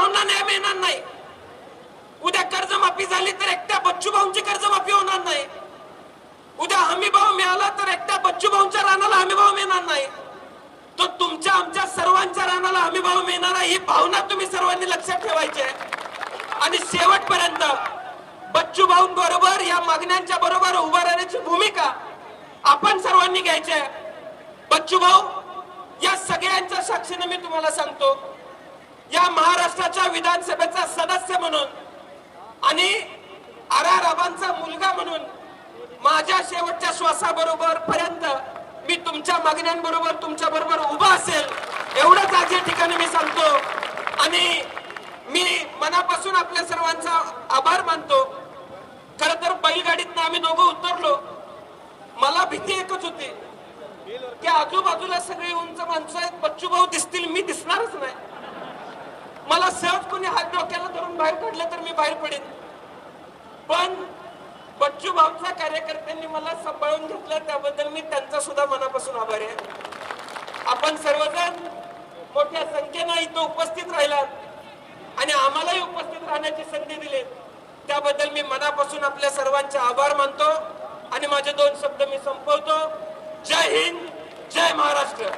भाऊंना न्याय मिळणार नाही. उद्या कर्जमाफी झाली तर एकट्या बच्चू भाऊंची कर्जमाफी होणार नाही. उद्या हमी भाव मिळाला तर एकट्या बच्चू भाऊंच्या रानाला हमी भाव मिळणार नाही. तो तुमच्या आमच्या सर्वांच्या रानाला हमी भाव मिळणार आहे ही भावना तुम्ही सर्वांनी लक्षात ठेवायची आहे. आणि शेवटपर्यंत बच्चू भाऊंबरोबर या मागण्यांच्या बरोबर उभा राहण्याची भूमिका आपण सर्वांनी घ्यायची आहे. बच्चू भाऊ या सगळ्यांच्या साक्षीने मी तुम्हाला सांगतो महाराष्ट्राच्या विधानसभेचा सदस्य म्हणून आणि आर मुलगा म्हणून माझ्या शेवटच्या श्वासाबरोबर पर्यंत मी तुमच्या मागण्यांबरोबर तुमच्या बरोबर उभा असेल एवढंच आज या ठिकाणी मी सांगतो. आणि मी मनापासून आपल्या सर्वांचा आभार मानतो. खर तर बैलगाडीत आम्ही दोघं उतरलो. मला भीती एकच होती की आजूबाजूला सगळी उंच माणसं आहेत बच्चू भाऊ दिसतील मी दिसणारच नाही. मला सहज कोणी हात डोक्याला धरून बाहेर काढलं तर मी बाहेर पडेन. पण बच्चू भाऊच्या कार्यकर्त्यांनी मला सांभाळून घेतलं त्याबद्दल मी त्यांचा सुद्धा मनापासून आभारी आहे. आपण सर्वजण मोठ्या संख्येनं इथं उपस्थित राहिलात आणि आम्हालाही उपस्थित राहण्याची संधी दिली त्याबद्दल मी मनापासून आपल्या सर्वांचे आभार मानतो आणि माझे दोन शब्द मी संपवतो. जय हिंद जय महाराष्ट्र.